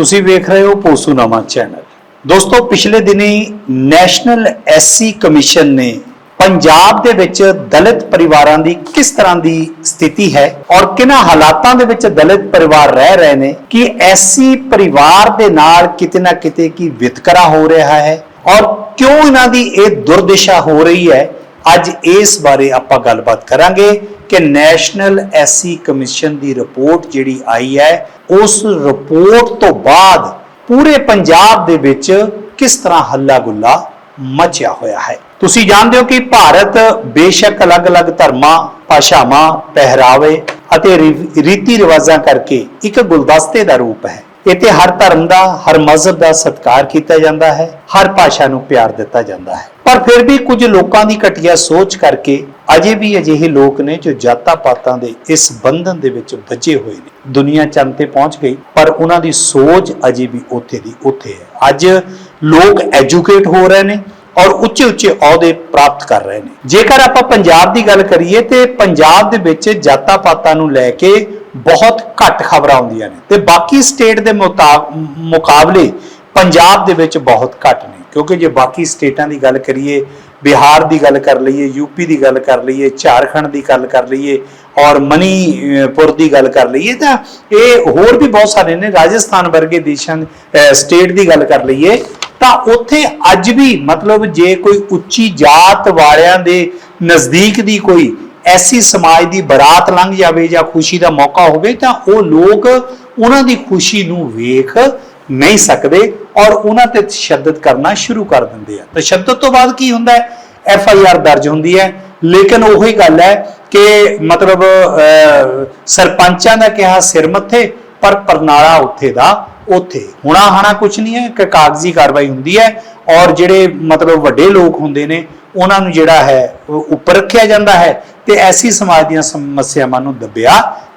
ਤੁਸੀਂ ਵੇਖ ਰਹੇ ਹੋ ਪੋਸੂਨਾਮਾ ਚੈਨਲ। ਦੋਸਤੋ, ਪਿਛਲੇ ਦਿਨੀ ਨੈਸ਼ਨਲ ਐਸਸੀ ਕਮਿਸ਼ਨ ਨੇ ਪੰਜਾਬ ਦੇ ਵਿੱਚ ਦਲਿਤ ਪਰਿਵਾਰਾਂ ਦੀ ਕਿਸ ਤਰ੍ਹਾਂ ਦੀ ਸਥਿਤੀ ਹੈ ਔਰ ਕਿਹਨਾਂ ਹਾਲਾਤਾਂ ਦੇ ਵਿੱਚ ਦਲਿਤ ਪਰਿਵਾਰ ਰਹਿ ਰਹੇ ਨੇ, ਕਿ ਐਸਸੀ ਪਰਿਵਾਰ ਦੇ ਨਾਲ ਕਿਤੇ ਨਾ ਕਿਤੇ ਕੀ ਵਿਤਕਰਾ ਹੋ ਰਿਹਾ ਹੈ ਔਰ ਕਿਉਂ ਇਹਨਾਂ ਦੀ ਇਹ ਦੁਰਦਸ਼ਾ ਹੋ ਰਹੀ ਹੈ, ਅੱਜ ਇਸ ਬਾਰੇ ਆਪਾਂ ਗੱਲਬਾਤ ਕਰਾਂਗੇ। ਕਿ ਨੈਸ਼ਨਲ ਐਸਸੀ ਕਮਿਸ਼ਨ ਦੀ ਰਿਪੋਰਟ ਜਿਹੜੀ ਆਈ ਹੈ, ਉਸ ਰਿਪੋਰਟ ਤੋਂ ਬਾਅਦ ਪੂਰੇ ਪੰਜਾਬ ਦੇ ਵਿੱਚ ਕਿਸ ਤਰ੍ਹਾਂ ਹੱਲਾ ਗੁੱਲਾ ਮਚਿਆ ਹੋਇਆ ਹੈ? ਤੁਸੀਂ ਜਾਣਦੇ ਹੋ ਕਿ ਭਾਰਤ ਬੇਸ਼ੱਕ ਅਲੱਗ-ਅਲੱਗ ਧਰਮਾਂ, ਭਾਸ਼ਾਵਾਂ ਪਹਿਰਾਵੇ ਅਤੇ ਰੀਤੀ ਰਿਵਾਜਾਂ ਕਰਕੇ ਇੱਕ ਗੁਲਦਸਤੇ ਦਾ ਰੂਪ ਹੈ। ਇੱਥੇ ਹਰ ਧਰਮ ਦਾ, ਹਰ ਮਜ਼ਹਬ ਦਾ ਸਤਿਕਾਰ ਕੀਤਾ ਜਾਂਦਾ ਹੈ, ਹਰ ਭਾਸ਼ਾ ਨੂੰ ਪਿਆਰ ਦਿੱਤਾ ਜਾਂਦਾ ਹੈ। ਪਰ ਫਿਰ ਵੀ ਕੁਝ ਲੋਕਾਂ ਦੀ ਘਟੀਆ ਸੋਚ ਕਰਕੇ ਅਜੇ ਵੀ ਅਜਿਹੇ ਲੋਕ ਨੇ ਜੋ ਜਾਤਾਂ ਪਾਤਾਂ ਦੇ ਇਸ ਬੰਧਨ ਦੇ ਵਿੱਚ ਵੱਜੇ ਹੋਏ ਨੇ। ਦੁਨੀਆ ਚੰਦ ਤੇ ਪਹੁੰਚ ਗਈ, ਪਰ ਉਹਨਾਂ ਦੀ ਸੋਚ ਅਜੇ ਵੀ ਉੱਥੇ ਦੀ ਉੱਥੇ ਹੈ। ਅੱਜ ਲੋਕ ਐਜੂਕੇਟ ਹੋ ਰਹੇ ਨੇ ਔਰ ਉੱਚੇ ਉੱਚੇ ਅਹੁਦੇ ਪ੍ਰਾਪਤ ਕਰ ਰਹੇ ਨੇ। ਜੇਕਰ ਆਪਾਂ ਪੰਜਾਬ ਦੀ ਗੱਲ ਕਰੀਏ ਤੇ ਪੰਜਾਬ ਦੇ ਵਿੱਚ ਜਾਤਾਂ ਪਾਤਾਂ ਨੂੰ ਲੈ ਕੇ ਬਹੁਤ ਘੱਟ ਖਬਰਾਂ ਆਉਂਦੀਆਂ ਨੇ ਤੇ ਬਾਕੀ ਸਟੇਟ ਦੇ ਮੁਤਾ- ਮੁਕਾਬਲੇ ਪੰਜਾਬ ਦੇ ਵਿੱਚ ਬਹੁਤ ਘੱਟ ਨੇ। ਕਿਉਂਕਿ ਜੇ ਬਾਕੀ ਸਟੇਟਾਂ ਦੀ ਗੱਲ ਕਰੀਏ, ਬਿਹਾਰ ਦੀ ਗੱਲ ਕਰ ਲਈਏ ਯੂਪੀ ਦੀ ਗੱਲ ਕਰ ਲਈਏ, ਝਾਰਖੰਡ ਦੀ ਗੱਲ ਕਰ ਲਈਏ ਔਰ ਮਨੀਪੁਰ ਦੀ ਗੱਲ ਕਰ ਲਈਏ ਤਾਂ ਇਹ ਹੋਰ ਵੀ ਬਹੁਤ ਸਾਰੇ ਨੇ। ਰਾਜਸਥਾਨ ਵਰਗੇ ਦੇਸ਼ਾਂ ਸਟੇਟ ਦੀ ਗੱਲ ਕਰ ਲਈਏ ਤਾਂ ਉੱਥੇ ਅੱਜ ਵੀ ਮਤਲਬ ਜੇ ਕੋਈ ਉੱਚੀ ਜਾਤ ਵਾਲਿਆਂ ਦੇ ਨਜ਼ਦੀਕ ਦੀ ਕੋਈ ਐਸੀ ਸਮਾਜ ਦੀ ਬਰਾਤ ਲੰਘ ਜਾਵੇ ਜਾਂ ਖੁਸ਼ੀ ਦਾ ਮੌਕਾ ਹੋਵੇ ਤਾਂ ਉਹ ਲੋਕ ਉਹਨਾਂ ਦੀ ਖੁਸ਼ੀ ਨੂੰ ਵੇਖ ਨਹੀਂ ਸਕਦੇ ਔਰ ਉਹਨਾਂ ਤੇ ਤਸ਼ੱਦਦ ਕਰਨਾ ਸ਼ੁਰੂ ਕਰ ਦਿੰਦੇ ਆ। ਤਸ਼ੱਦਦ ਤੋਂ ਬਾਅਦ ਕੀ ਹੁੰਦਾ ਹੈ? ਐਫ ਆਈ ਆਰ ਦਰਜ ਹੁੰਦੀ ਹੈ। ਲੇਕਿਨ ਉਹੀ ਗੱਲ ਹੈ ਕਿ ਮਤਲਬ ਸਰਪੰਚਾਂ ਦਾ ਕਿਹਾ ਸਿਰ ਮੱਥੇ, ਪਰ ਪਰਨਾਲਾ ਉੱਥੇ ਦਾ ਉੱਥੇ। ਹੁਣਾ ਹਾਣਾ ਕੁਝ ਨਹੀਂ ਹੈ ਕਿ ਕਾਗਜ਼ੀ ਕਾਰਵਾਈ ਹੁੰਦੀ ਹੈ ਔਰ ਜਿਹੜੇ ਮਤਲਬ ਵੱਡੇ ਲੋਕ ਹੁੰਦੇ ਨੇ, ਉਹਨਾਂ ਨੂੰ ਜਿਹੜਾ ਹੈ ਉੱਪਰ ਰੱਖਿਆ ਜਾਂਦਾ ਹੈ ਤੇ ਐਸੀ ਸਮਾਜ ਦੀਆਂ ਸਮੱਸਿਆਵਾਂ ਨੂੰ ਦੱਬਿਆ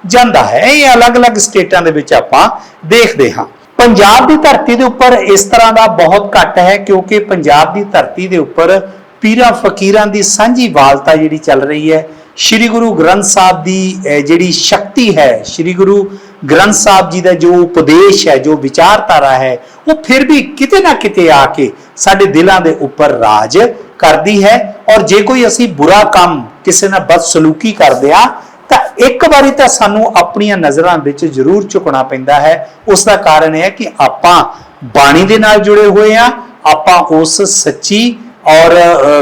ਜਾਂਦਾ ਹੈ। ਇਹ ਅਲੱਗ-ਅਲੱਗ ਸਟੇਟਾਂ ਦੇ ਵਿੱਚ ਆਪਾਂ ਦੇਖਦੇ ਹਾਂ। ਪੰਜਾਬ ਦੀ ਧਰਤੀ ਦੇ ਉੱਪਰ ਇਸ ਤਰ੍ਹਾਂ ਦਾ ਬਹੁਤ ਘੱਟ ਹੈ ਕਿਉਂਕਿ ਪੰਜਾਬ ਦੀ ਧਰਤੀ ਦੇ ਉੱਪਰ ਪੀਰਾਂ ਫਕੀਰਾਂ ਦੀ ਸਾਂਝੀ ਵਾਲਤਾ ਜਿਹੜੀ ਚੱਲ ਰਹੀ ਹੈ, ਸ੍ਰੀ ਗੁਰੂ ਗ੍ਰੰਥ ਸਾਹਿਬ ਦੀ ਜਿਹੜੀ ਸ਼ਕਤੀ ਹੈ, ਸ੍ਰੀ ਗੁਰੂ ਗ੍ਰੰਥ ਸਾਹਿਬ ਜੀ ਦਾ ਜੋ ਉਪਦੇਸ਼ ਹੈ, ਜੋ ਵਿਚਾਰਧਾਰਾ ਹੈ, ਉਹ ਫਿਰ ਵੀ ਕਿਤੇ ਨਾ ਕਿਤੇ ਆ ਕੇ ਸਾਡੇ ਦਿਲਾਂ ਦੇ ਉੱਪਰ ਰਾਜ ਕਰਦੀ ਹੈ ਔਰ ਜੇ ਕੋਈ ਅਸੀਂ ਬੁਰਾ ਕੰਮ ਕਿਸੇ ਨਾਲ ਬਦਸਲੂਕੀ ਕਰਦੇ ਆ ਤਾਂ ਇੱਕ ਵਾਰੀ ਤਾਂ ਸਾਨੂੰ ਆਪਣੀਆਂ ਨਜ਼ਰਾਂ ਵਿੱਚ ਜ਼ਰੂਰ ਝੁਕਣਾ ਪੈਂਦਾ ਹੈ। ਉਸ ਦਾ ਕਾਰਨ ਇਹ ਹੈ ਕਿ ਆਪਾਂ ਬਾਣੀ ਦੇ ਨਾਲ ਜੁੜੇ ਹੋਏ ਆ ਆਪਾਂ ਉਸ ਸੱਚੀ ਔਰ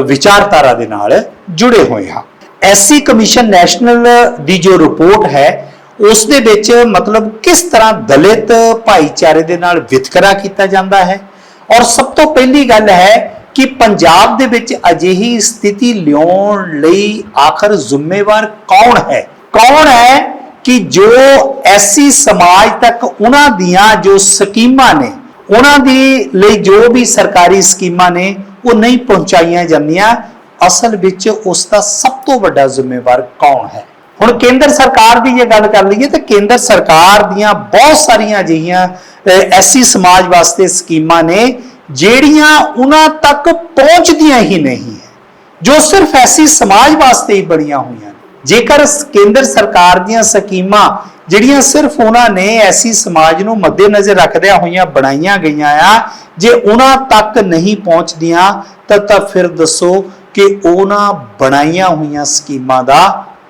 ਵਿਚਾਰਧਾਰਾ ਦੇ ਨਾਲ ਜੁੜੇ ਹੋਏ ਹਾਂ। ਐਸਸੀ ਕਮਿਸ਼ਨ ਨੈਸ਼ਨਲ ਦੀ ਜੋ ਰਿਪੋਰਟ ਹੈ ਉਸ ਦੇ ਵਿੱਚ ਮਤਲਬ ਕਿਸ ਤਰ੍ਹਾਂ ਦਲਿਤ ਭਾਈਚਾਰੇ ਦੇ ਨਾਲ ਵਿਤਕਰਾ ਕੀਤਾ ਜਾਂਦਾ ਹੈ? ਔਰ ਸਭ ਤੋਂ ਪਹਿਲੀ ਗੱਲ ਹੈ ਕਿ ਪੰਜਾਬ ਦੇ ਵਿੱਚ ਅਜਿਹੀ ਸਥਿਤੀ ਲਿਆਉਣ ਲਈ ਆਖਰ ਜ਼ਿੰਮੇਵਾਰ ਕੌਣ ਹੈ? ਕੌਣ ਹੈ ਕਿ ਜੋ ਐਸੀ ਸਮਾਜ ਤੱਕ ਉਹਨਾਂ ਦੀਆਂ ਜੋ ਸਕੀਮਾਂ ਨੇ, ਉਹਨਾਂ ਦੀ ਲਈ ਜੋ ਵੀ ਸਰਕਾਰੀ ਸਕੀਮਾਂ ਨੇ, ਉਹ ਨਹੀਂ ਪਹੁੰਚਾਈਆਂ ਜਾਂਦੀਆਂ? ਅਸਲ ਵਿੱਚ ਉਸ ਦਾ ਸਭ ਤੋਂ ਵੱਡਾ ਜ਼ਿੰਮੇਵਾਰ ਕੌਣ ਹੈ? ਹੁਣ ਕੇਂਦਰ ਸਰਕਾਰ ਦੀ ਜੇ ਗੱਲ ਕਰ ਲਈਏ ਤਾਂ ਕੇਂਦਰ ਸਰਕਾਰ ਦੀਆਂ ਬਹੁਤ ਸਾਰੀਆਂ ਅਜਿਹੀਆਂ ਐਸੀ ਸਮਾਜ ਵਾਸਤੇ ਸਕੀਮਾਂ ਨੇ, ਜਿਹੜੀਆਂ ਉਹਨਾਂ ਤੱਕ ਪਹੁੰਚਦੀਆਂ ਹੀ ਨਹੀਂ ਜੋ ਸਿਰਫ ਐਸੀ ਸਮਾਜ ਵਾਸਤੇ ਹੀ ਬਣੀਆਂ ਹੋਈਆਂ ਜੇਕਰ ਕੇਂਦਰ ਸਰਕਾਰ ਦੀਆਂ ਸਕੀਮਾਂ ਜਿਹੜੀਆਂ ਸਿਰਫ ਉਹਨਾਂ ਨੇ ਐਸੀ ਸਮਾਜ ਨੂੰ ਮੱਦੇਨਜ਼ਰ ਰੱਖਦਿਆਂ ਹੋਈਆਂ ਬਣਾਈਆਂ ਗਈਆਂ ਆ, ਜੇ ਉਹਨਾਂ ਤੱਕ ਨਹੀਂ ਪਹੁੰਚਦੀਆਂ, ਤਾਂ ਤਾਂ ਫਿਰ ਦੱਸੋ ਕਿ ਉਹਨਾਂ ਬਣਾਈਆਂ ਹੋਈਆਂ ਸਕੀਮਾਂ ਦਾ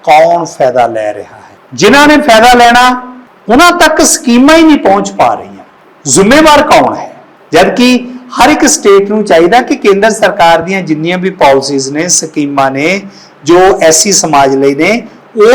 ਕੌਣ ਫਾਇਦਾ ਲੈ ਰਿਹਾ ਹੈ? ਜਿਨ੍ਹਾਂ ਨੇ ਫਾਇਦਾ ਲੈਣਾ, ਉਹਨਾਂ ਤੱਕ ਸਕੀਮਾਂ ਹੀ ਨਹੀਂ ਪਹੁੰਚ ਪਾ ਰਹੀਆਂ। ਜ਼ਿੰਮੇਵਾਰ ਕੌਣ ਹੈ? ਜਦਕਿ ਹਰ ਇੱਕ ਸਟੇਟ ਨੂੰ ਚਾਹੀਦਾ ਕਿ ਕੇਂਦਰ ਸਰਕਾਰ ਦੀਆਂ ਜਿੰਨੀਆਂ ਵੀ ਪਾਲਿਸੀਜ਼ ਨੇ, ਸਕੀਮਾਂ ਨੇ, ਜੋ ਐਸੀ ਸਮਾਜ ਲਈ ਨੇ,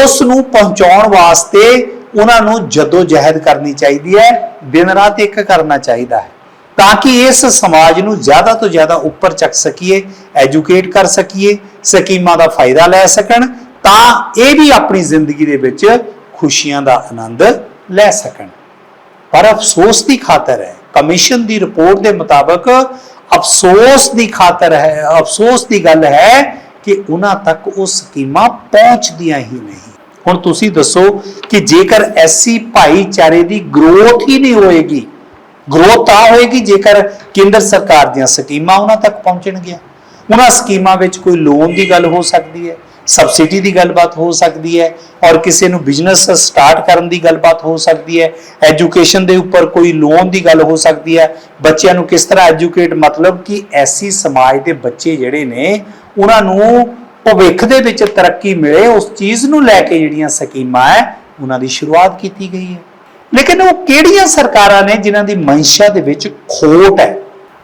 ਉਸ ਨੂੰ ਪਹੁੰਚਾਉਣ ਵਾਸਤੇ ਉਹਨਾਂ ਨੂੰ ਜਦੋਂ ਜਹਿਦ ਕਰਨੀ ਚਾਹੀਦੀ ਹੈ, ਦਿਨ ਰਾਤ ਇੱਕ ਕਰਨਾ ਚਾਹੀਦਾ ਹੈ। ਤਾਂ ਕਿ ਇਸ ਸਮਾਜ ਨੂੰ ਜ਼ਿਆਦਾ ਤੋਂ ਜ਼ਿਆਦਾ ਉੱਪਰ ਚੱਕ ਸਕੀਏ ਐਜੂਕੇਟ ਕਰ ਸਕੀਏ, ਸਕੀਮਾਂ ਦਾ ਫਾਇਦਾ ਲੈ ਸਕਣ ਤਾਂ ਇਹ ਵੀ ਆਪਣੀ ਜ਼ਿੰਦਗੀ ਦੇ ਵਿੱਚ ਖੁਸ਼ੀਆਂ ਦਾ ਆਨੰਦ ਲੈ ਸਕਣ। ਪਰ ਅਫਸੋਸ ਦੀ ਖਾਤਰ ਹੈ, ਕਮਿਸ਼ਨ ਦੀ ਰਿਪੋਰਟ ਦੇ ਮੁਤਾਬਕ ਅਫਸੋਸ ਦੀ ਖਾਤਰ ਹੈ, ਅਫਸੋਸ ਦੀ ਗੱਲ ਹੈ ਕਿ ਉਹਨਾਂ ਤੱਕ ਉਹ ਸਕੀਮਾਂ ਪਹੁੰਚਦੀਆਂ ਹੀ ਨਹੀਂ। ਹੁਣ ਤੁਸੀਂ ਦੱਸੋ ਕਿ ਜੇਕਰ ਐਸੀ ਭਾਈਚਾਰੇ ਦੀ ਗਰੋਥ ਹੀ ਨਹੀਂ ਹੋਏਗੀ, ਗਰੋਥ ਤਾਂ ਹੋਏਗੀ ਜੇਕਰ ਕੇਂਦਰ ਸਰਕਾਰ ਦੀਆਂ ਸਕੀਮਾਂ ਉਹਨਾਂ ਤੱਕ ਪਹੁੰਚਣਗੀਆਂ। ਉਹਨਾਂ ਸਕੀਮਾਂ ਵਿੱਚ ਕੋਈ ਲੋਨ ਦੀ ਗੱਲ ਹੋ ਸਕਦੀ ਹੈ ਸਬਸਿਡੀ ਦੀ ਗੱਲਬਾਤ ਹੋ ਸਕਦੀ ਹੈ ਔਰ ਕਿਸੇ ਨੂੰ ਬਿਜ਼ਨਸ ਸਟਾਰਟ ਕਰਨ ਦੀ ਗੱਲਬਾਤ ਹੋ ਸਕਦੀ ਹੈ ਐਜੂਕੇਸ਼ਨ ਦੇ ਉੱਪਰ ਕੋਈ ਲੋਨ ਦੀ ਗੱਲ ਹੋ ਸਕਦੀ ਹੈ। ਬੱਚਿਆਂ ਨੂੰ ਕਿਸ ਤਰ੍ਹਾਂ ਐਜੂਕੇਟ ਮਤਲਬ ਕਿ ਐਸੀ ਸਮਾਜ ਦੇ ਬੱਚੇ ਜਿਹੜੇ ਨੇ, ਉਹਨਾਂ ਨੂੰ ਭਵਿੱਖ ਦੇ ਵਿੱਚ ਤਰੱਕੀ ਮਿਲੇ, ਉਸ ਚੀਜ਼ ਨੂੰ ਲੈ ਕੇ ਜਿਹੜੀਆਂ ਸਕੀਮਾਂ ਹੈ, ਉਹਨਾਂ ਦੀ ਸ਼ੁਰੂਆਤ ਕੀਤੀ ਗਈ ਹੈ। ਲੇਕਿਨ ਉਹ ਕਿਹੜੀਆਂ ਸਰਕਾਰਾਂ ਨੇ ਜਿਨ੍ਹਾਂ ਦੀ ਮਨਸ਼ਾ ਦੇ ਵਿੱਚ ਖੋਟ ਹੈ?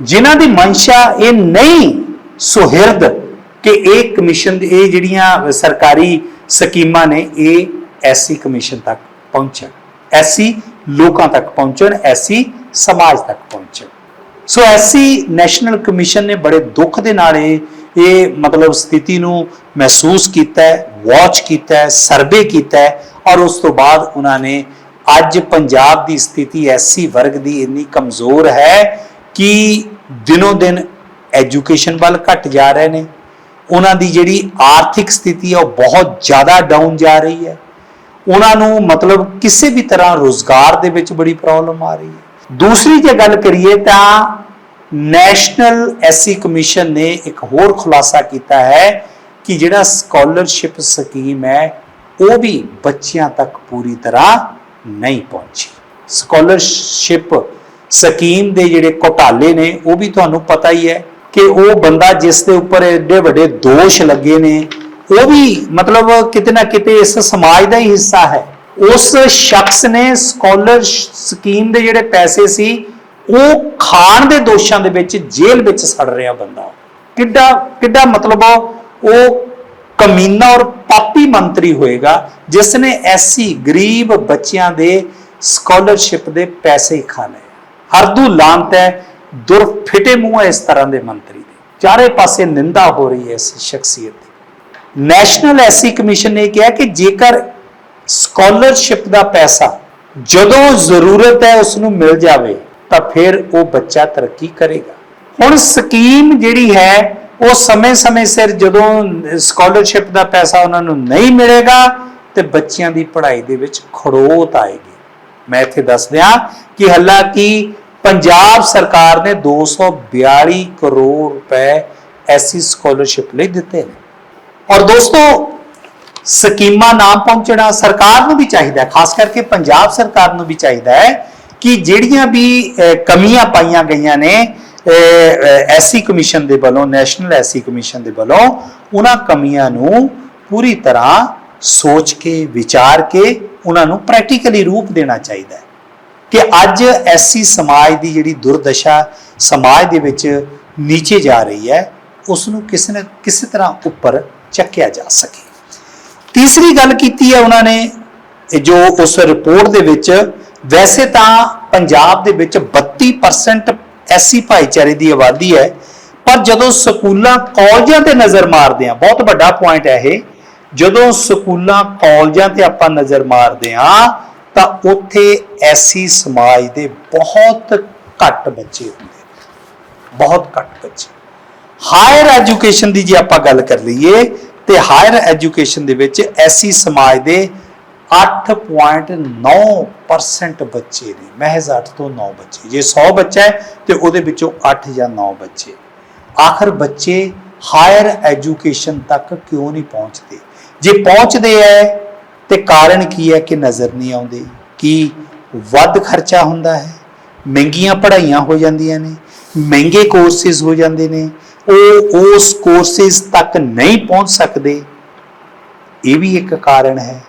ਜਿਨ੍ਹਾਂ ਦੀ ਮਨਸ਼ਾ ਇਹ ਨਹੀਂ, ਸੁਹਿਰਦ ਕਿ ਇਹ ਕਮਿਸ਼ਨ ਇਹ ਜਿਹੜੀਆਂ ਸਰਕਾਰੀ ਸਕੀਮਾਂ ਨੇ, ਇਹ ਐਸੀ ਕਮਿਸ਼ਨ ਤੱਕ ਪਹੁੰਚਣ। ਐਸੀ ਲੋਕਾਂ ਤੱਕ ਪਹੁੰਚਣ ਐਸੀ ਸਮਾਜ ਤੱਕ ਪਹੁੰਚਣ। ਸੋ ਐਸੀ ਨੈਸ਼ਨਲ ਕਮਿਸ਼ਨ ਨੇ ਬੜੇ ਦੁੱਖ ਦੇ ਨਾਲ ਇਹ ਇਹ ਮਤਲਬ ਸਥਿਤੀ ਨੂੰ ਮਹਿਸੂਸ ਕੀਤਾ ਹੈ ਵਾਚ ਕੀਤਾ ਹੈ ਸਰਵੇ ਕੀਤਾ ਹੈ ਔਰ ਉਸ ਤੋਂ ਬਾਅਦ ਉਹਨਾਂ ਨੇ ਅੱਜ ਪੰਜਾਬ ਦੀ ਸਥਿਤੀ ਐਸੀ ਵਰਗ ਦੀ ਇੰਨੀ ਕਮਜ਼ੋਰ ਹੈ ਕਿ ਦਿਨੋਂ ਦਿਨ ਐਜੂਕੇਸ਼ਨ ਵੱਲ ਘਟ ਜਾ ਰਹੇ ਨੇ। ਉਹਨਾਂ ਦੀ ਜਿਹੜੀ ਆਰਥਿਕ ਸਥਿਤੀ ਹੈ ਉਹ ਬਹੁਤ ਜ਼ਿਆਦਾ ਡਾਊਨ ਜਾ ਰਹੀ ਹੈ। ਉਹਨਾਂ ਨੂੰ ਮਤਲਬ ਕਿਸੇ ਵੀ ਤਰ੍ਹਾਂ ਰੋਜ਼ਗਾਰ ਦੇ ਵਿੱਚ ਬੜੀ ਪ੍ਰੋਬਲਮ ਆ ਰਹੀ ਹੈ। ਦੂਸਰੀ ਜੇ ਗੱਲ ਕਰੀਏ ਤਾਂ ਨੈਸ਼ਨਲ ਐਸਸੀ ਕਮਿਸ਼ਨ ਨੇ ਇੱਕ ਹੋਰ ਖੁਲਾਸਾ ਕੀਤਾ ਹੈ ਕਿ ਜਿਹੜਾ ਸਕਾਲਰਸ਼ਿਪ ਸਕੀਮ ਹੈ, ਉਹ ਵੀ ਬੱਚਿਆਂ ਤੱਕ ਪੂਰੀ ਤਰ੍ਹਾਂ ਨਹੀਂ ਪਹੁੰਚੀ। ਸਕਾਲਰਸ਼ਿਪ ਸਕੀਮ ਦੇ ਜਿਹੜੇ ਘੋਟਾਲੇ ਨੇ, ਉਹ ਵੀ ਤੁਹਾਨੂੰ ਪਤਾ ਹੀ ਹੈ। ਕਿ ਉਹ ਬੰਦਾ ਜਿਸ ਦੇ ਉੱਪਰ ਏਡੇ ਵੱਡੇ ਦੋਸ਼ ਲੱਗੇ ਨੇ, ਉਹ ਵੀ ਮਤਲਬ ਕਿਤੇ ਨਾ ਕਿਤੇ ਇਸ ਸਮਾਜ ਦਾ ਹੀ ਹਿੱਸਾ ਹੈ। ਉਸ ਸ਼ਖਸ ਨੇ ਸਕਾਲਰ ਸਕੀਮ ਦੇ ਜਿਹੜੇ ਪੈਸੇ ਸੀ, ਉਹ ਖਾਣ ਦੇ ਦੋਸ਼ਾਂ ਦੇ ਵਿੱਚ ਜੇਲ੍ਹ ਵਿੱਚ ਸੜ ਰਿਹਾ ਬੰਦਾ। ਕਿੱਡਾ ਕਿੱਡਾ ਮਤਲਬ ਉਹ ਕਮੀਨਾ ਔਰ ਪਾਪੀ ਮੰਤਰੀ ਹੋਏਗਾ, ਜਿਸ ਨੇ ਐਸੀ ਗਰੀਬ ਬੱਚਿਆਂ ਦੇ ਸਕਾਲਰਸ਼ਿਪ ਦੇ ਪੈਸੇ ਖਾਣੇ। ਖਾ ਹਰਦੂ ਲਾਂਤ ਹੈ ਦੁਰ ਫਿਟੇ ਮੂੰਹ ਹੈ ਇਸ ਤਰ੍ਹਾਂ ਦੇ ਮੰਤਰੀ ਦੇ। ਚਾਰੇ ਪਾਸੇ ਨਿੰਦਾ ਹੋ ਰਹੀ ਹੈ ਇਸ ਸ਼ਖਸੀਅਤ ਦੀ। ਨੈਸ਼ਨਲ ਐਸੀ ਕਮਿਸ਼ਨ ਨੇ ਕਿਹਾ ਕਿ ਜੇਕਰ ਸਕਾਲਰਸ਼ਿਪ ਦਾ ਪੈਸਾ ਜਦੋਂ ਜ਼ਰੂਰਤ ਹੈ ਉਸ ਨੂੰ ਮਿਲ ਜਾਵੇ, ਤਾਂ ਫਿਰ ਉਹ ਬੱਚਾ ਤਰੱਕੀ ਕਰੇਗਾ। ਹੁਣ ਸਕੀਮ ਜਿਹੜੀ ਹੈ, ਉਹ ਸਮੇਂ-ਸਮੇਂ ਸਿਰ ਜਦੋਂ ਸਕਾਲਰਸ਼ਿਪ ਦਾ ਪੈਸਾ ਉਹਨਾਂ ਨੂੰ ਨਹੀਂ ਮਿਲੇਗਾ, ਤੇ ਬੱਚਿਆਂ ਦੀ ਪੜ੍ਹਾਈ ਦੇ ਵਿੱਚ ਖੜੋਤ ਆਏਗੀ। ਮੈਂ ਇੱਥੇ ਦੱਸ ਦਿਆਂ ਕਿ ਹਾਲਾਂਕਿ ਪੰਜਾਬ ਸਰਕਾਰ ਨੇ 242 ਕਰੋੜ ਰੁਪਏ ਐਸੀ ਸਕਾਲਰਸ਼ਿਪ ਲਈ ਦਿੱਤੇ ਨੇ। ਔਰ ਦੋਸਤੋ, ਸਕੀਮਾਂ ਨਾ ਪਹੁੰਚਣਾ ਸਰਕਾਰ ਨੂੰ ਵੀ ਚਾਹੀਦਾ ਖਾਸ ਕਰਕੇ ਪੰਜਾਬ ਸਰਕਾਰ ਨੂੰ ਵੀ ਚਾਹੀਦਾ ਹੈ ਕਿ ਜਿਹੜੀਆਂ ਵੀ ਕਮੀਆਂ ਪਾਈਆਂ ਗਈਆਂ ਨੇ ਐਸੀ ਕਮਿਸ਼ਨ ਦੇ ਵੱਲੋਂ, ਨੈਸ਼ਨਲ ਐਸੀ ਕਮਿਸ਼ਨ ਦੇ ਵੱਲੋਂ, ਉਹਨਾਂ ਕਮੀਆਂ ਨੂੰ ਪੂਰੀ ਤਰ੍ਹਾਂ ਸੋਚ ਕੇ, ਵਿਚਾਰ ਕੇ, ਉਹਨਾਂ ਨੂੰ ਪ੍ਰੈਕਟੀਕਲੀ ਰੂਪ ਦੇਣਾ ਚਾਹੀਦਾ ਹੈ। ਕਿ ਅੱਜ ਐਸੀ ਸਮਾਜ ਦੀ ਜਿਹੜੀ ਦੁਰਦਸ਼ਾ ਸਮਾਜ ਦੇ ਵਿੱਚ ਨੀਚੇ ਜਾ ਰਹੀ ਹੈ ਉਸ ਨੂੰ ਕਿਸੇ ਨਾ ਕਿਸੇ ਤਰ੍ਹਾਂ ਉੱਪਰ ਚੱਕਿਆ ਜਾ ਸਕੇ। ਤੀਸਰੀ ਗੱਲ ਕੀਤੀ ਹੈ ਉਹਨਾਂ ਨੇ ਜੋ ਉਸ ਰਿਪੋਰਟ ਦੇ ਵਿੱਚ, ਵੈਸੇ ਤਾਂ ਪੰਜਾਬ ਦੇ ਵਿੱਚ 32% ਐਸੀ ਭਾਈਚਾਰੇ ਦੀ ਆਬਾਦੀ ਹੈ, ਪਰ ਜਦੋਂ ਸਕੂਲਾਂ, ਕਾਲਜਾਂ ਤੇ ਨਜ਼ਰ ਮਾਰਦੇ ਆ ਬਹੁਤ ਵੱਡਾ ਪੁਆਇੰਟ ਹੈ ਇਹ, ਜਦੋਂ ਸਕੂਲਾਂ, ਕਾਲਜਾਂ ਤੇ ਆਪਾਂ ਨਜ਼ਰ ਮਾਰਦੇ ਆ ਤਾਂ ਉੱਥੇ ਐਸੀ ਸਮਾਜ ਦੇ ਬਹੁਤ ਘੱਟ ਬੱਚੇ ਹੁੰਦੇ ਨੇ। ਬਹੁਤ ਘੱਟ ਬੱਚੇ। ਹਾਇਰ ਐਜੂਕੇਸ਼ਨ ਦੀ ਜੇ ਆਪਾਂ ਗੱਲ ਕਰ ਲਈਏ, ਤੇ ਹਾਇਰ ਐਜੂਕੇਸ਼ਨ ਦੇ ਵਿੱਚ ਐਸੀ ਸਮਾਜ ਦੇ 8.9% ਬੱਚੇ ਨੇ। ਮਹਿਜ਼ 8 ਤੋਂ 9 ਬੱਚੇ। ਜੇ 100 ਬੱਚਾ ਹੈ, ਤੇ ਉਹਦੇ ਵਿੱਚੋਂ 8 ਜਾਂ 9 ਬੱਚੇ। ਆਖਰ ਬੱਚੇ ਹਾਇਰ ਐਜੂਕੇਸ਼ਨ ਤੱਕ ਕਿਉਂ ਨਹੀਂ ਪਹੁੰਚਦੇ? ਜੇ ਪਹੁੰਚਦੇ ਐ ਤੇ ਕਾਰਨ ਕੀ ਹੈ ਕਿ ਨਜ਼ਰ ਨਹੀਂ ਆਉਂਦੇ? ਕਿ ਵੱਧ ਖਰਚਾ ਹੁੰਦਾ ਹੈ? ਮਹਿੰਗੀਆਂ ਪੜ੍ਹਾਈਆਂ ਹੋ ਜਾਂਦੀਆਂ ਨੇ, ਮਹਿੰਗੇ ਕੋਰਸਿਸ ਹੋ ਜਾਂਦੇ ਨੇ, ਉਹ ਉਸ ਕੋਰਸਿਸ ਤੱਕ ਨਹੀਂ ਪਹੁੰਚ ਸਕਦੇ। ਇਹ ਵੀ ਇੱਕ ਕਾਰਨ ਹੈ।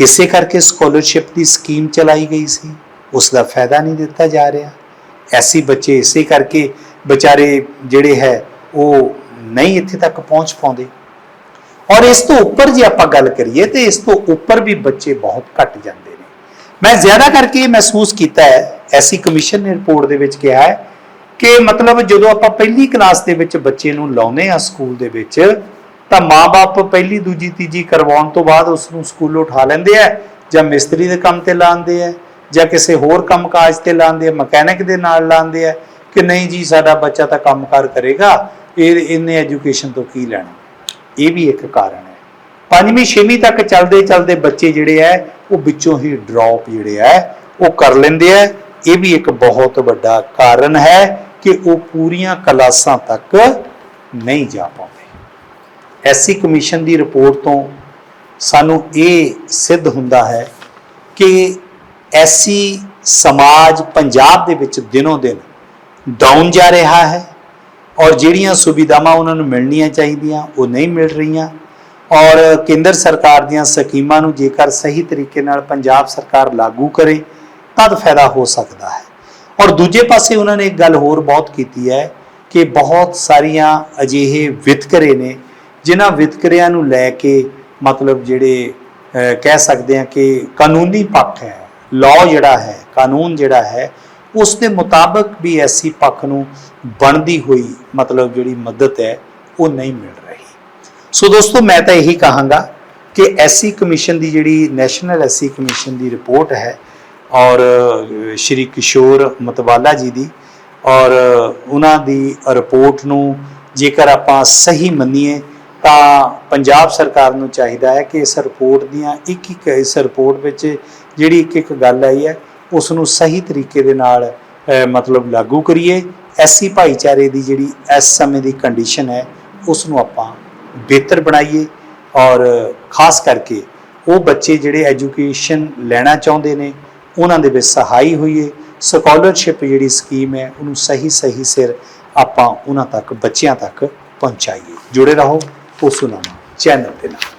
ਇਸੇ ਕਰਕੇ ਸਕਾਲਰਸ਼ਿਪ ਦੀ ਸਕੀਮ ਚਲਾਈ ਗਈ ਸੀ। ਉਸ ਦਾ ਫਾਇਦਾ ਨਹੀਂ ਦਿੱਤਾ ਜਾ ਰਿਹਾ। ਐਸੀ ਬੱਚੇ ਇਸੇ ਕਰਕੇ ਵਿਚਾਰੇ ਜਿਹੜੇ ਹੈ, ਉਹ ਨਹੀਂ ਇੱਥੇ ਤੱਕ ਪਹੁੰਚ ਪਾਉਂਦੇ। ਔਰ ਇਸ ਤੋਂ ਉੱਪਰ ਜੇ ਆਪਾਂ ਗੱਲ ਕਰੀਏ ਤੇ ਇਸ ਤੋਂ ਉੱਪਰ ਵੀ ਬੱਚੇ ਬਹੁਤ ਘਟ ਜਾਂਦੇ ਨੇ। ਮੈਂ ਜ਼ਿਆਦਾ ਕਰਕੇ ਇਹ ਮਹਿਸੂਸ ਕੀਤਾ ਹੈ, ਐਸੀ ਕਮਿਸ਼ਨ ਨੇ ਰਿਪੋਰਟ ਦੇ ਵਿੱਚ ਕਿਹਾ ਹੈ ਕਿ ਮਤਲਬ ਜਦੋਂ ਆਪਾਂ ਪਹਿਲੀ ਕਲਾਸ ਦੇ ਵਿੱਚ ਬੱਚੇ ਨੂੰ ਲਾਉਨੇ ਆ ਸਕੂਲ ਦੇ ਵਿੱਚ, ਤਾਂ ਮਾਪੇ ਪਹਿਲੀ, ਦੂਜੀ, ਤੀਜੀ ਕਰਵਾਉਣ ਤੋਂ ਬਾਅਦ ਉਸ ਨੂੰ ਸਕੂਲੋਂ ਉਠਾ ਲੈਂਦੇ ਆ ਜਾਂ ਮਿਸਤਰੀ ਦੇ ਕੰਮ ਤੇ ਲਾਉਂਦੇ ਆ ਜਾਂ ਕਿਸੇ ਹੋਰ ਕੰਮਕਾਜ ਤੇ ਲਾਉਂਦੇ ਆ, ਮਕੈਨਿਕ ਦੇ ਨਾਲ ਲਾਉਂਦੇ ਆ ਕਿ ਨਹੀਂ ਜੀ ਸਾਡਾ ਬੱਚਾ ਤਾਂ ਕੰਮਕਾਰ ਕਰੇਗਾ, ਇਹ, ਇਹਨੇ ਐਜੂਕੇਸ਼ਨ ਤੋਂ ਕੀ ਲੈਣਾ। ਇਹ ਵੀ ਇੱਕ ਕਾਰਨ ਹੈ। ਪੰਜਵੀਂ, ਛੇਵੀਂ ਤੱਕ ਚੱਲਦੇ ਚੱਲਦੇ ਬੱਚੇ ਜਿਹੜੇ ਆ ਉਹ ਵਿੱਚੋਂ ਹੀ ਡ੍ਰੌਪ ਜਿਹੜੇ ਆ ਉਹ ਕਰ ਲੈਂਦੇ ਆ ਇਹ ਵੀ ਇੱਕ ਬਹੁਤ ਵੱਡਾ ਕਾਰਨ ਹੈ ਕਿ ਉਹ ਪੂਰੀਆਂ ਕਲਾਸਾਂ ਤੱਕ ਨਹੀਂ ਜਾ ਪਾਉਂਦੇ। ਐਸਸੀ ਕਮਿਸ਼ਨ ਦੀ ਰਿਪੋਰਟ ਤੋਂ ਸਾਨੂੰ ਇਹ ਸਿੱਧ ਹੁੰਦਾ ਹੈ ਕਿ ਐਸੀ ਸਮਾਜ ਪੰਜਾਬ ਦੇ ਵਿੱਚ ਦਿਨੋਂ ਦਿਨ ਡਾਊਨ ਜਾ ਰਿਹਾ ਹੈ। ਔਰ ਜਿਹੜੀਆਂ ਸੁਵਿਧਾਵਾਂ ਉਹਨਾਂ ਨੂੰ ਮਿਲਣੀਆਂ ਚਾਹੀਦੀਆਂ, ਉਹ ਨਹੀਂ ਮਿਲ ਰਹੀਆਂ। ਔਰ ਕੇਂਦਰ ਸਰਕਾਰ ਦੀਆਂ ਸਕੀਮਾਂ ਨੂੰ ਜੇਕਰ ਸਹੀ ਤਰੀਕੇ ਨਾਲ ਪੰਜਾਬ ਸਰਕਾਰ ਲਾਗੂ ਕਰੇ, ਤਦ ਫਾਇਦਾ ਹੋ ਸਕਦਾ ਹੈ। ਔਰ ਦੂਜੇ ਪਾਸੇ ਉਹਨਾਂ ਨੇ ਇੱਕ ਗੱਲ ਹੋਰ ਬਹੁਤ ਕੀਤੀ ਹੈ ਕਿ ਬਹੁਤ ਸਾਰੀਆਂ ਅਜਿਹੇ ਵਿਤਕਰੇ ਨੇ, ਜਿਨ੍ਹਾਂ ਵਿਤਕਰਿਆਂ ਨੂੰ ਲੈ ਕੇ ਮਤਲਬ ਜਿਹੜੇ ਕਹਿ ਸਕਦੇ ਹਾਂ ਕਿ ਕਾਨੂੰਨੀ ਪੱਖ ਹੈ ਲਾਅ ਜਿਹੜਾ ਹੈ, ਕਾਨੂੰਨ ਜਿਹੜਾ ਹੈ ਉਸ ਦੇ ਮੁਤਾਬਕ ਵੀ ਐਸੀ ਪੱਖ ਨੂੰ ਬਣਦੀ ਹੋਈ ਮਤਲਬ ਜਿਹੜੀ ਮਦਦ ਹੈ, ਉਹ ਨਹੀਂ ਮਿਲ ਰਹੀ। ਸੋ ਦੋਸਤੋ, ਮੈਂ ਤਾਂ ਇਹੀ ਕਹਾਂਗਾ ਕਿ ਐਸਸੀ ਕਮਿਸ਼ਨ ਦੀ ਜਿਹੜੀ ਨੈਸ਼ਨਲ ਐਸਸੀ ਕਮਿਸ਼ਨ ਦੀ ਰਿਪੋਰਟ ਹੈ ਔਰ ਸ਼੍ਰੀ ਕਿਸ਼ੋਰ ਮਤਵਾਲਾ ਜੀ ਦੀ ਔਰ ਉਹਨਾਂ ਦੀ ਰਿਪੋਰਟ ਨੂੰ ਜੇਕਰ ਆਪਾਂ ਸਹੀ ਮੰਨੀਏ, ਤਾਂ ਪੰਜਾਬ ਸਰਕਾਰ ਨੂੰ ਚਾਹੀਦਾ ਹੈ ਕਿ ਇਸ ਰਿਪੋਰਟ ਦੀਆਂ ਇੱਕ ਇੱਕ ਇਸ ਰਿਪੋਰਟ ਵਿੱਚ ਜਿਹੜੀ ਇੱਕ ਇੱਕ ਗੱਲ ਆਈ ਹੈ ਉਸ ਨੂੰ ਸਹੀ ਤਰੀਕੇ ਦੇ ਨਾਲ ਮਤਲਬ ਲਾਗੂ ਕਰੀਏ। ਐਸੀ ਭਾਈਚਾਰੇ ਦੀ ਜਿਹੜੀ ਇਸ ਸਮੇਂ ਦੀ ਕੰਡੀਸ਼ਨ ਹੈ ਉਸ ਨੂੰ ਆਪਾਂ ਬਿਹਤਰ ਬਣਾਈਏ। ਔਰ ਖਾਸ ਕਰਕੇ ਉਹ ਬੱਚੇ ਜਿਹੜੇ ਐਜੂਕੇਸ਼ਨ ਲੈਣਾ ਚਾਹੁੰਦੇ ਨੇ, ਉਹਨਾਂ ਦੇ ਵਿੱਚ ਸਹਾਈ ਹੋਈਏ। ਸਕਾਲਰਸ਼ਿਪ ਜਿਹੜੀ ਸਕੀਮ ਹੈ, ਉਹਨੂੰ ਸਹੀ ਸਹੀ ਸਿਰ ਆਪਾਂ ਉਹਨਾਂ ਤੱਕ, ਬੱਚਿਆਂ ਤੱਕ ਪਹੁੰਚਾਈਏ। ਜੁੜੇ ਰਹੋ ਉਸੁਨਾਮਾ ਚੈਨਲ ਦੇ ਨਾਲ।